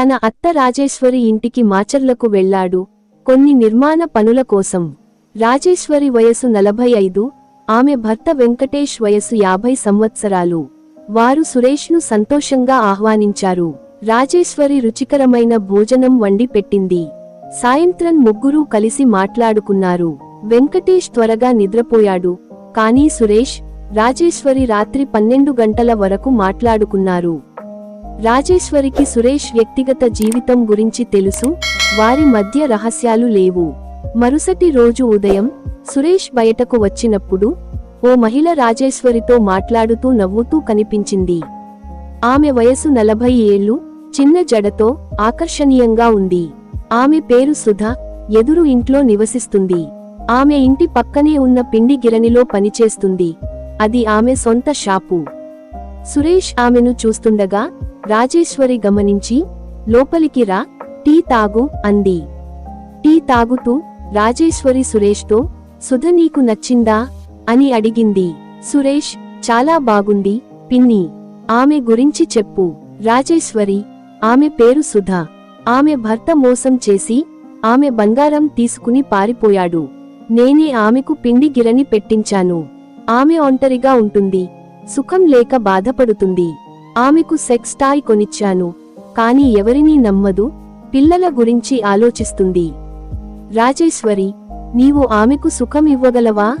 తన అత్త రాజేశ్వరి ఇంటికి మాచర్లకు వెళ్ళాడు. కొన్ని నిర్మాణ పనుల కోసం. రాజేశ్వరి వయసు నలభై ఐదు ఆమె భర్త వెంకటేష్ వయసు యాభై సంవత్సరాలు. వారు సురేష్ను సంతోషంగా ఆహ్వానించారు. రాజేశ్వరి రుచికరమైన భోజనం వండి పెట్టింది. సాయంత్రం ముగ్గురూ కలిసి మాట్లాడుకున్నారు. వెంకటేష్ త్వరగా నిద్రపోయాడు. కానీ సురేష్ రాజేశ్వరి రాత్రి పన్నెండు గంటల వరకు మాట్లాడుకున్నారు. రాజేశ్వరికి సురేష్ వ్యక్తిగత జీవితం గురించి తెలుసు వారి మధ్య రహస్యాలు లేవు. మరుసటి రోజు ఉదయం సురేష్ బయటకు వచ్చినప్పుడు ఓ మహిళ రాజేశ్వరితో మాట్లాడుతూ నవ్వుతూ కనిపించింది. ఆమె వయసు నలభై ఏళ్ళు చిన్న జడతో ఆకర్షణీయంగా ఉంది. ఆమె పేరు సుధ ఎదురు ఇంట్లో నివసిస్తుంది. ఆమె ఇంటి పక్కనే ఉన్న పిండి గిరణిలో పనిచేస్తుంది. అది ఆమె సొంత షాపు. సురేష్ ఆమెను చూస్తుండగా రాజేశ్వరి గమనించి లోపలికి రా టీ తాగు అంది. టీ తాగుతూ రాజేశ్వరి సురేష్తో సుధ నీకు నచ్చిందా? అని అడిగింది. సురేష్ చాలా బాగుంది పిన్ని. ఆమె గురించి చెప్పు. రాజేశ్వరి ఆమె పేరు సుధ. ఆమె భర్త మోసం చేసి ఆమె బంగారం తీసుకుని పారిపోయాడు. నేనే ఆమెకు పిండి గిరని పెట్టించాను. ఆమె ఒంటరిగా ఉంటుంది. సుఖం లేక బాధపడుతుంది. ఆమెకు సెక్స్ టాయ్ కొనిచ్చాను కాని ఎవరినీ నమ్మదు పిల్లల గురించి ఆలోచిస్తుంది. రాజేశ్వరి నీవు ఆమెకు సుఖం ఇవ్వగలవా?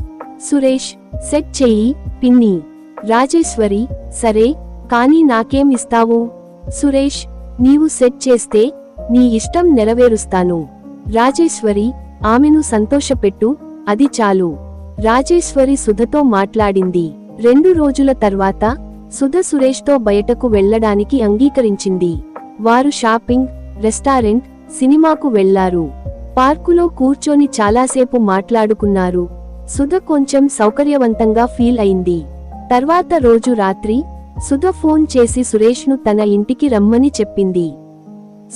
సురేష్ సెట్ చెయ్యి పిన్ని. రాజేశ్వరి సరే కానీ నాకేం ఇస్తావు? సురేష్ నీవు సెట్ చేస్తే నీ ఇష్టం నెరవేరుస్తాను. రాజేశ్వరి ఆమెను సంతోషపెట్టు అది చాలు. రాజేశ్వరి సుధతో మాట్లాడింది. రెండు రోజుల తర్వాత సుధ సురేష్తో బయటకు వెళ్ళడానికి అంగీకరించింది. వారు షాపింగ్ రెస్టారెంట్ సినిమాకు వెళ్ళారు. పార్కులో కూర్చొని చాలాసేపు మాట్లాడుకున్నారు. సుధ కొంచెం సౌకర్యవంతంగా ఫీల్ అయింది. తర్వాత రోజు రాత్రి సుధ ఫోన్ చేసి సురేష్ను తన ఇంటికి రమ్మని చెప్పింది.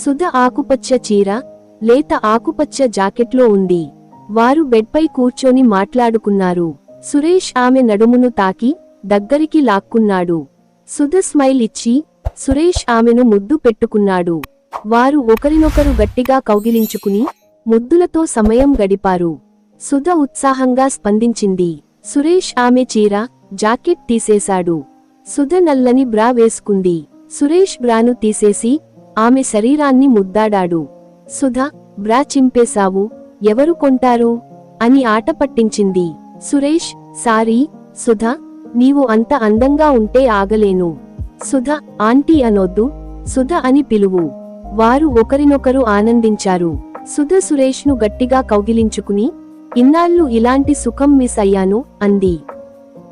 సుధ ఆకుపచ్చ చీర లేత ఆకుపచ్చ జాకెట్లో ఉంది. వారు బెడ్పై కూర్చొని మాట్లాడుకున్నారు. సురేష్ ఆమె నడుమును తాకి దగ్గరికి లాక్కున్నాడు. సుధ స్మైల్ ఇచ్చి సురేష్ ఆమెను ముద్దు పెట్టుకున్నాడు. వారు ఒకరినొకరు గట్టిగా కౌగిలించుకుని ముద్దులతో సమయం గడిపారు. సుధ ఉత్సాహంగా స్పందించింది. సురేష్ ఆమె చీర జాకెట్ తీసేశాడు. సుధ నల్లని బ్రా వేసుకుంది. సురేష్ బ్రాను తీసేసి ఆమె శరీరాన్ని ముద్దాడాడు. సుధ బ్రా చింపేశావు ఎవరు కొంటారు? అని ఆట పట్టించింది. సురేష్ సారీ సుధ నీవు అంత అందంగా ఉంటే ఆగలేను. సుధ ఆంటీ అనొద్దు. సుధ అని పిలువు. వారు ఒకరినొకరు ఆనందించారు. సుధ సురేష్ను గట్టిగా కౌగిలించుకుని ఇన్నాళ్ళు ఇలాంటి సుఖం మిస్ అయ్యాను అంది.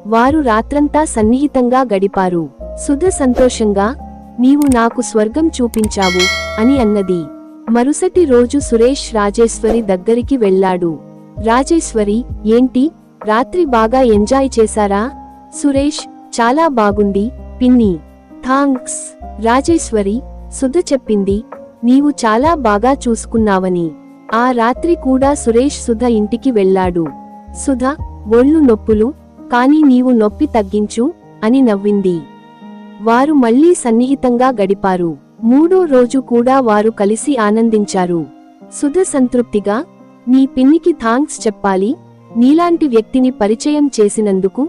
వారు రాత్రంతా సన్నిహితంగా గడిపారు. సుధ సంతోషంగా నీవు నాకు స్వర్గం చూపించావు అని అన్నది. మరుసటి రోజు సురేష్ రాజేశ్వరి దగ్గరికి వెళ్ళాడు. రాజేశ్వరి ఏంటి? రాత్రి బాగా ఎంజాయ్ చేశారా? సురేష్ చాలా బాగుంది పిన్ని. థాంక్స్. రాజేశ్వరి సుధ చెప్పింది నీవు చాలా బాగా చూసుకున్నావని. ఆ రాత్రి కూడా సురేష్ సుధ ఇంటికి వెళ్ళాడు. సుధ ఒళ్ళు నొప్పులు కాని నీవు నొప్పి తగ్గించు అని నవ్వింది. వారు మళ్ళీ సన్నిహితంగా గడిపారు. మూడో రోజు కూడా వారు కలిసి ఆనందించారు. సుధ సంతృప్తిగా నీ పిన్నికి థాంక్స్ చెప్పాలి. నీలాంటి వ్యక్తిని పరిచయం చేసినందుకు